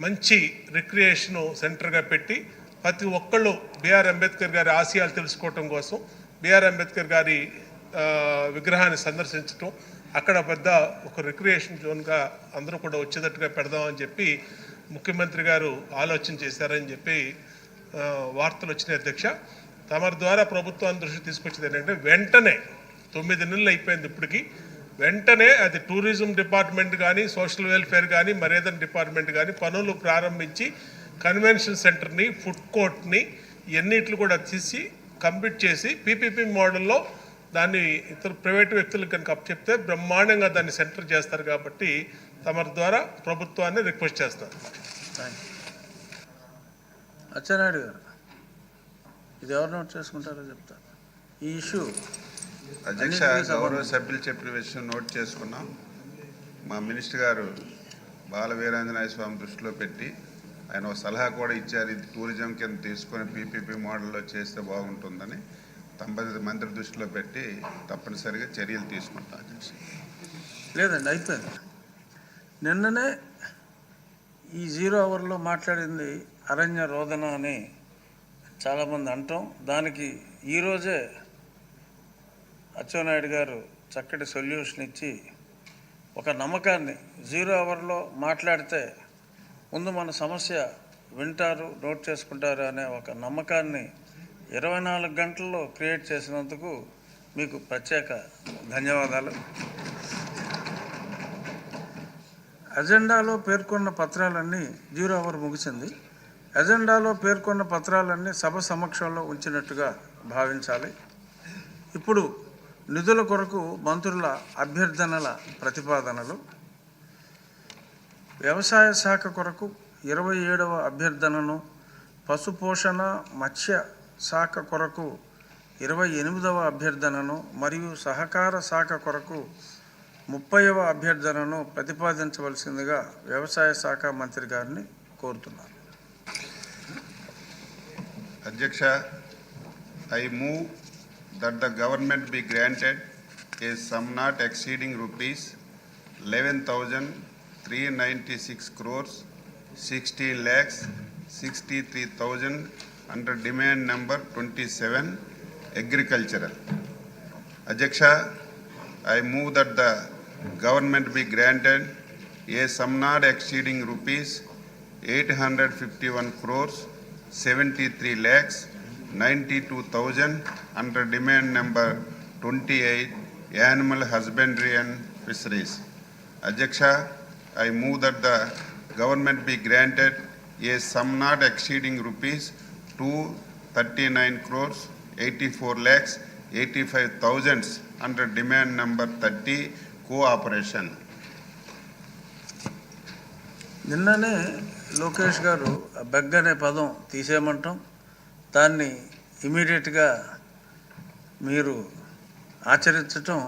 మంచి రిక్రియేషన్ సెంటర్గా పెట్టి ప్రతి ఒక్కళ్ళు బిఆర్ అంబేద్కర్ గారి ఆశయాలు తెలుసుకోవటం కోసం బిఆర్ అంబేద్కర్ గారి విగ్రహాన్ని సందర్శించటం అక్కడ పెద్ద ఒక రిక్రియేషన్ జోన్గా అందరూ కూడా వచ్చేటట్టుగా పెడదామని చెప్పి ముఖ్యమంత్రి గారు ఆలోచన చేశారని చెప్పి వార్తలు వచ్చినాయి అధ్యక్ష. తమరి ద్వారా ప్రభుత్వాన్ని దృష్టి తీసుకొచ్చేది ఏంటంటే వెంటనే తొమ్మిది నెలలు అయిపోయింది ఇప్పటికీ. వెంటనే అది టూరిజం డిపార్ట్మెంట్ కానీ సోషల్ వెల్ఫేర్ కానీ మరేదైనా డిపార్ట్మెంట్ కానీ పనులు ప్రారంభించి కన్వెన్షన్ సెంటర్ని ఫుడ్ కోర్ట్ని ఎన్నిట్లు కూడా తీసి కంప్లీట్ చేసి పీపీపీ మోడల్లో దాన్ని ఇతర ప్రైవేట్ వ్యక్తులకు కనుక అప్పచెప్తే బ్రహ్మాండంగా దాన్ని సెంటర్ చేస్తారు కాబట్టి తమరి ద్వారా ప్రభుత్వాన్ని రిక్వెస్ట్ చేస్తారు. అచ్చెన్నాయుడు గారు ఇది ఎవరు నోట్ చేసుకుంటారో చెప్తారు ఈ ఇష్యూ అధ్యక్ష. గౌరవ సభ్యులు చెప్పిన విషయం నోట్ చేసుకున్నాం. మా మినిస్టర్ గారు బాల వీరాంజనేయ స్వామి దృష్టిలో పెట్టి ఆయన ఒక సలహా కూడా ఇచ్చారు ఇది టూరిజం కింద తీసుకొని పీపీపీ మోడల్లో చేస్తే బాగుంటుందని సంబంధిత మంత్రి దృష్టిలో పెట్టి తప్పనిసరిగా చర్యలు తీసుకుంటాం అధ్యక్ష. లేదండి అయిపోయింది. నిన్ననే ఈ జీరో అవర్లో మాట్లాడింది అరణ్య రోదన అని చాలామంది అంటాం. దానికి ఈరోజే అచ్చెన్నాయుడు గారు చక్కటి సొల్యూషన్ ఇచ్చి ఒక నమ్మకాన్ని జీరో అవర్లో మాట్లాడితే ముందు మన సమస్య వింటారు నోట్ చేసుకుంటారు అనే ఒక నమ్మకాన్ని ఇరవై నాలుగు గంటల్లో క్రియేట్ చేసినందుకు మీకు ప్రత్యేక ధన్యవాదాలు. అజెండాలో పేర్కొన్న పత్రాలన్నీ జీరో అవర్ ముగిసింది. అజెండాలో పేర్కొన్న పత్రాలన్నీ సభ సమక్షంలో ఉంచినట్టుగా భావించాలి. ఇప్పుడు నిధుల కొరకు మంత్రుల అభ్యర్థనల ప్రతిపాదనలు. వ్యవసాయ శాఖ కొరకు ఇరవై ఏడవ అభ్యర్థనను పశుపోషణ మత్స్య శాఖ కొరకు ఇరవై ఎనిమిదవ అభ్యర్థనను మరియు సహకార శాఖ కొరకు ముప్పైవ అభ్యర్థనను ప్రతిపాదించవలసిందిగా వ్యవసాయ శాఖ మంత్రి గారిని కోరుతున్నాను అధ్యక్ష I move that the government be granted a sum not exceeding rupees 11,396 crores sixty lakhs 63,000 under demand number 27 agricultural. Ajaksha, I move that the government be granted a sum not exceeding rupees 851 crores 73 lakhs ninety two thousand under demand number twenty eight animal husbandry and fisheries అధ్యక్ష I move that the government be granted a sum not exceeding rupees two thirty nine crores eighty four lakhs eighty five thousands under demand number thirty cooperation నిన్ననే లోకేష్ గారు beg అనే పదం తీసేయమంటాం దాన్ని ఇమీడియట్గా మీరు ఆచరించటం